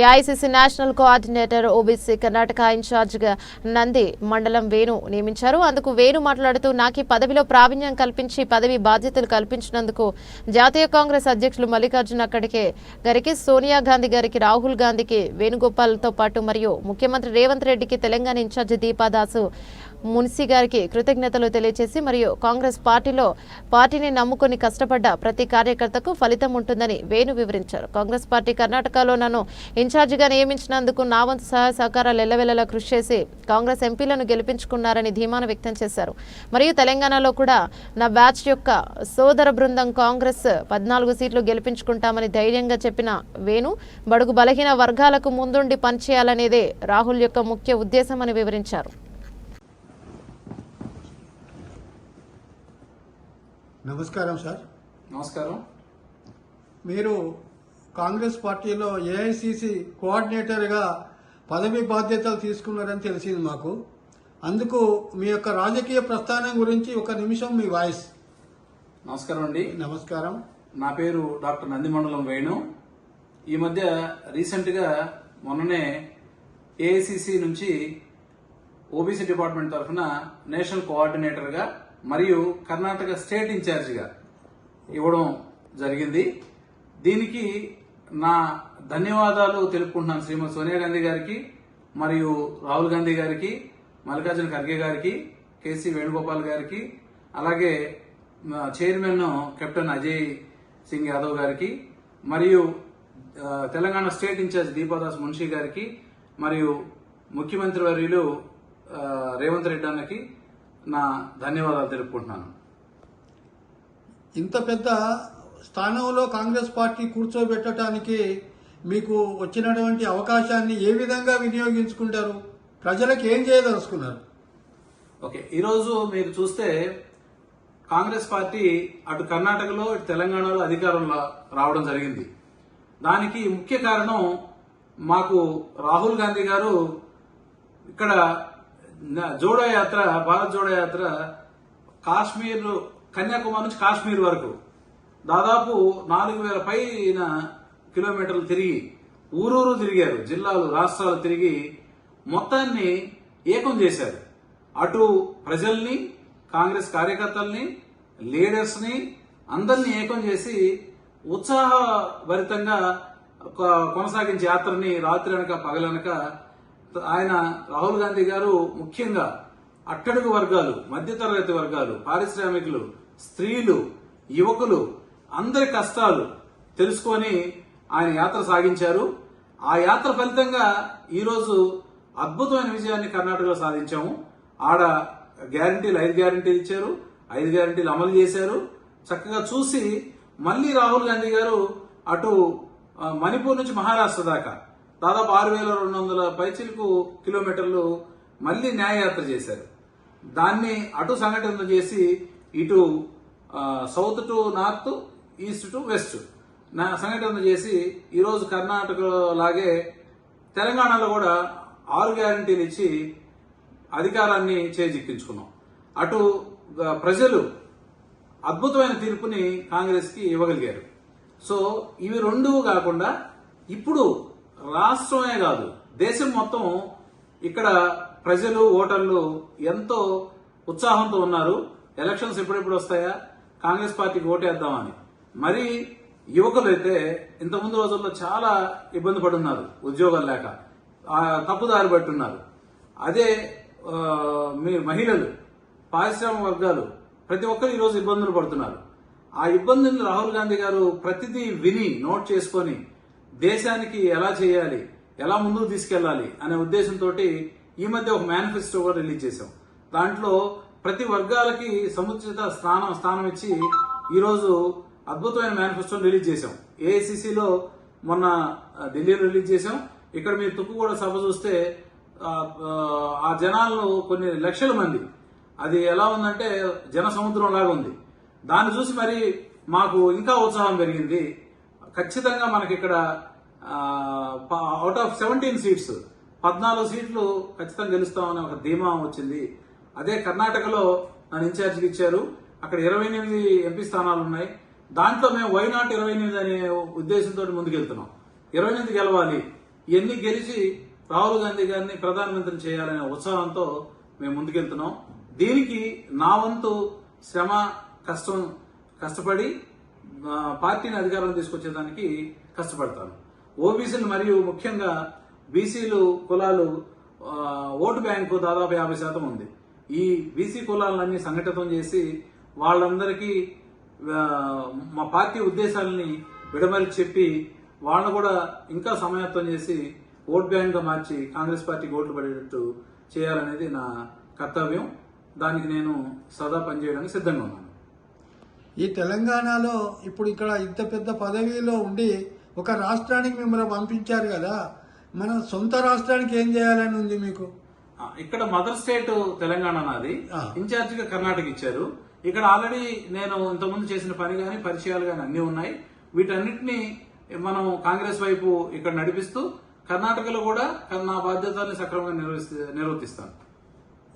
AICC national coordinator OBC Karnataka ఇన్ఛార్జిగా నంది మండలం వేణు నియమించారు. అందుకు వేణు మాట్లాడుతూ నాకు పదవిలో ప్రావీణ్యం కల్పించి పదవి బాధ్యతలు కల్పించినందుకు జాతీయ కాంగ్రెస్ అధ్యక్షులు మల్లికార్జున అక్కడికే గారికి సోనియా గాంధీ గారికి రాహుల్ గాంధీకి వేణుగోపాల్తో పాటు మరియు ముఖ్యమంత్రి రేవంత్ రెడ్డికి తెలంగాణ ఇన్ఛార్జి దీపాదాసు మున్సీ గారికి కృతజ్ఞతలు తెలియజేసి మరియు కాంగ్రెస్ పార్టీలో పార్టీని నమ్ముకొని కష్టపడ్డ ప్రతి కార్యకర్తకు ఫలితం ఉంటుందని వేణు వివరించారు. కాంగ్రెస్ పార్టీ కర్ణాటకలో నన్ను ఇన్ఛార్జిగా నియమించినందుకు నా వంతు సహాయ సహకారాలు ఎల్లవెల్లలా కృషి చేసి కాంగ్రెస్ ఎంపీలను గెలిపించుకున్నారని ధీమాను వ్యక్తం చేశారు. మరియు తెలంగాణలో కూడా నా బ్యాచ్ యొక్క సోదర బృందం కాంగ్రెస్ పద్నాలుగు సీట్లు గెలిపించుకుంటామని ధైర్యంగా చెప్పిన వేణు బడుగు బలహీన వర్గాలకు ముందుండి పనిచేయాలనేదే రాహుల్ యొక్క ముఖ్య ఉద్దేశమని వివరించారు. నమస్కారం సార్. నమస్కారం. మీరు కాంగ్రెస్ పార్టీలో ఏఐసిసి కోఆర్డినేటర్గా పదవి బాధ్యతలు తీసుకున్నారని తెలిసింది మాకు. అందుకు మీ యొక్క రాజకీయ ప్రస్థానం గురించి ఒక నిమిషం మీ వాయిస్. నమస్కారం అండి. నమస్కారం. నా పేరు డాక్టర్ నందిమండలం వేణు. ఈ మధ్య రీసెంట్గా మొన్ననే ఏఐసిసి నుంచి ఓబీసీ డిపార్ట్మెంట్ తరఫున నేషనల్ కోఆర్డినేటర్గా మరియు కర్ణాటక స్టేట్ ఇన్ఛార్జిగా ఇవ్వడం జరిగింది. దీనికి నా ధన్యవాదాలు తెలుపుకుంటున్నాను శ్రీమతి సోనియా గాంధీ గారికి మరియు రాహుల్ గాంధీ గారికి మల్లికార్జున ఖర్గే గారికి కేసీ వేణుగోపాల్ గారికి అలాగే చైర్మన్ కెప్టెన్ అజయ్ సింగ్ యాదవ్ గారికి మరియు తెలంగాణ స్టేట్ ఇన్ఛార్జ్ దీపాదాస్ మున్షి గారికి మరియు ముఖ్యమంత్రి వర్యులు రేవంత్ రెడ్డి అన్నకి నా ధన్యవాదాలు తెలుపుకుంటున్నాను. ఇంత పెద్ద స్థానంలో కాంగ్రెస్ పార్టీ కూర్చోబెట్టడానికి మీకు వచ్చినటువంటి అవకాశాన్ని ఏ విధంగా వినియోగించుకుంటారు? ప్రజలకు ఏం చేయదలుచుకున్నారు? ఓకే ఈరోజు మీరు చూస్తే కాంగ్రెస్ పార్టీ అటు కర్ణాటకలో ఇటు తెలంగాణలో అధికారంలో రావడం జరిగింది. దానికి ముఖ్య కారణం మాకు రాహుల్ గాంధీ గారు ఇక్కడ జోడో యాత్ర భారత్ జోడో యాత్ర కాశ్మీర్ కన్యాకుమారి నుంచి కాశ్మీర్ వరకు. దాదాపు నాలుగు వేల పైన కిలోమీటర్లు తిరిగి ఊరూరు తిరిగారు జిల్లాలు రాష్ట్రాలు తిరిగి మొత్తాన్ని ఏకం చేశారు. అటు ప్రజల్ని కాంగ్రెస్ కార్యకర్తల్ని లీడర్స్ని అందరినీ ఏకం చేసి ఉత్సాహభరితంగా కొనసాగించే యాత్రని రాత్రి అనక పగలనక ఆయన రాహుల్ గాంధీ గారు ముఖ్యంగా అట్టడుగు వర్గాలు మధ్యతరగతి వర్గాలు పారిశ్రామికులు స్త్రీలు యువకులు అందరి కష్టాలు తెలుసుకొని ఆయన యాత్ర సాగించారు. ఆ యాత్ర ఫలితంగా ఈరోజు అద్భుతమైన విజయాన్ని కర్ణాటకలో సాధించాము. ఆడ గ్యారంటీలు ఐదు గ్యారంటీలు ఇచ్చారు. ఐదు గ్యారంటీలు అమలు చేశారు. చక్కగా చూసి మళ్ళీ రాహుల్ గాంధీ గారు అటు మణిపూర్ నుంచి మహారాష్ట్ర దాకా దాదాపు ఆరు వేల రెండు వందల పైచిలకు కిలోమీటర్లు మళ్ళీ న్యాయయాత్ర చేశారు. దాన్ని అటు సంఘటన చేసి ఇటు south to north east to west నా సంఘటన చేసి ఈరోజు కర్ణాటకలో లాగే తెలంగాణలో కూడా ఆరు గ్యారంటీలు ఇచ్చి అధికారాన్ని చేజిక్కించుకున్నాం. అటు ప్రజలు అద్భుతమైన తీర్పుని కాంగ్రెస్కి ఇవ్వగలిగారు. సో ఇవి రెండు కాకుండా ఇప్పుడు రాష్ట్రమే కాదు. దేశం మొత్తం ఇక్కడ ప్రజలు ఓటర్లు ఎంతో ఉత్సాహంతో ఉన్నారు. ఎలక్షన్స్ ఎప్పుడెప్పుడు వస్తాయా? కాంగ్రెస్ పార్టీకి ఓటేద్దామని. మరి యువకులు అయితే ఇంతకుముందు రోజుల్లో చాలా ఇబ్బంది పడున్నారు ఉద్యోగాలు లేక. తప్పుదారి పట్టున్నారు అదే మీ మహిళలు పారిశ్రామిక వర్గాలు ప్రతి ఒక్కరు ఈరోజు ఇబ్బందులు పడుతున్నారు. ఆ ఇబ్బందులను రాహుల్ గాంధీ గారు ప్రతిదీ విని నోట్ చేసుకొని దేశానికి ఎలా చేయాలి ఎలా ముందుకు తీసుకెళ్ళాలి అనే ఉద్దేశంతో ఈ మధ్య ఒక మేనిఫెస్టో కూడా రిలీజ్ చేశాం. దాంట్లో ప్రతి వర్గాలకి సముచిత స్థానం స్థానం ఇచ్చి ఈరోజు అద్భుతమైన మేనిఫెస్టోని రిలీజ్ చేశాం. ఏఐసిసిలో మొన్న ఢిల్లీలో రిలీజ్ చేశాం. ఇక్కడ మీరు తుక్కుగూడ సభ చూస్తే ఆ, జనాల్లో కొన్ని లక్షల మంది. అది ఎలా ఉందంటే జన సముద్రం లాగా ఉంది. దాన్ని చూసి మరి మాకు ఇంకా ఉత్సాహం పెరిగింది. ఖచ్చితంగా మనకి ఇక్కడ అవుట్ ఆఫ్ సెవెంటీన్ సీట్స్ పద్నాలుగు సీట్లు ఖచ్చితంగా గెలుస్తామని ఒక ధీమా వచ్చింది. అదే కర్ణాటకలో నన్ను ఇన్ఛార్జ్కి ఇచ్చారు. అక్కడ ఇరవై ఎనిమిది ఎంపీ స్థానాలు ఉన్నాయి. దాంట్లో మేము వై నాట్ ఇరవై ఎనిమిది అనే ఉద్దేశంతో ముందుకెళ్తున్నాం. ఇరవై ఎనిమిది గెలవాలి. ఇవన్నీ గెలిచి రాహుల్ గాంధీ గారిని ప్రధానమంత్రి చేయాలనే ఉత్సాహంతో మేము ముందుకెళ్తున్నాం. దీనికి నా వంతు శ్రమ కష్టం కష్టపడి పార్టీని అధికారంలో తీసుకొచ్చేదానికి కష్టపడతాను. ఓబీసీలు మరియు ముఖ్యంగా బీసీలు కులాలు ఓటు బ్యాంకు దాదాపు యాభై శాతం ఉంది. ఈ బీసీ కులాలన్నీ సంఘటితం చేసి వాళ్ళందరికీ మా పార్టీ ఉద్దేశాలని విడమరి చెప్పి వాళ్ళను కూడా ఇంకా సమాయత్తం చేసి ఓట్ బ్యాంక్గా మార్చి కాంగ్రెస్ పార్టీకి ఓట్లు పడేటట్టు చేయాలనేది నా కర్తవ్యం. దానికి నేను సదా పనిచేయడానికి సిద్ధంగా ఉన్నాను. ఈ తెలంగాణలో ఇప్పుడు ఇక్కడ ఇంత పెద్ద పదవిలో ఉండి ఒక రాష్ట్రానికి మిమ్మల్ని పంపించారు కదా మన సొంత రాష్ట్రానికి ఏం చేయాలని ఉంది మీకు? ఇక్కడ మదర్ స్టేట్ తెలంగాణ నాది. ఇన్ఛార్జ్గా కర్ణాటక ఇచ్చారు. ఇక్కడ ఆల్రెడీ నేను ఇంతకుముందు చేసిన పని గాని పరిచయాలు గాని అన్ని ఉన్నాయి. వీటన్నిటిని మనం కాంగ్రెస్ వైపు ఇక్కడ నడిపిస్తూ కర్ణాటకలో కూడా నా బాధ్యతల్ని సక్రమంగా నిర్వర్తిస్తాను.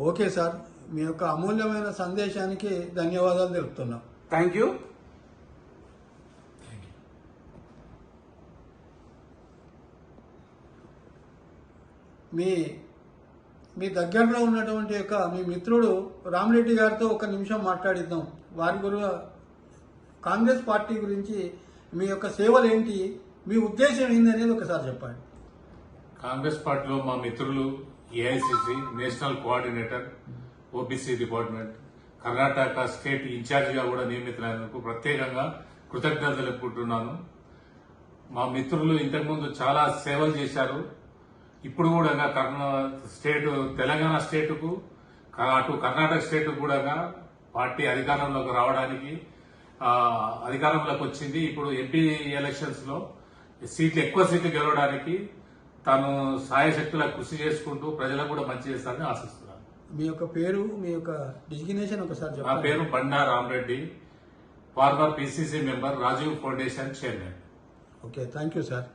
ఓకే సార్ మీ యొక్క అమూల్యమైన సందేశానికి ధన్యవాదాలు తెలుపుతున్నాం. థ్యాంక్ యూ మీ మీ దగ్గరలో ఉన్నటువంటి యొక్క మీ మిత్రుడు రామరెడ్డి గారితో ఒక నిమిషం మాట్లాడిద్దాం. వారి గురు కాంగ్రెస్ పార్టీ గురించి మీ యొక్క సేవలు ఏంటి? మీ ఉద్దేశం ఏంది అనేది ఒకసారి చెప్పండి. కాంగ్రెస్ పార్టీలో మా మిత్రులు AICC national coordinator OBC department Karnataka state ఇన్ఛార్జిగా కూడా నియమితులైనందుకు ప్రత్యేకంగా కృతజ్ఞతలు తెలుపుకుంటున్నాను. మా మిత్రులు ఇంతకుముందు చాలా సేవలు చేశారు. ఇప్పుడు కూడా కర్ణా స్టేట్ తెలంగాణ స్టేట్కు అటు కర్ణాటక స్టేట్ కూడా పార్టీ అధికారంలోకి రావడానికి అధికారంలోకి వచ్చింది. ఇప్పుడు ఎంపీ ఎలక్షన్స్లో సీట్లు ఎక్కువ సీట్లు గెలవడానికి తాను సాయశక్తుల కృషి చేసుకుంటూ ప్రజలకు కూడా మంచి చేస్తారని ఆశిస్తున్నాను. మీ యొక్క పేరు మీ యొక్క డిజిగ్నేషన్ ఒకసారి నా చెప్పండి. పేరు Banda Ramareddy. Former PCC member Rajiv foundation chairman. Okay thank you sir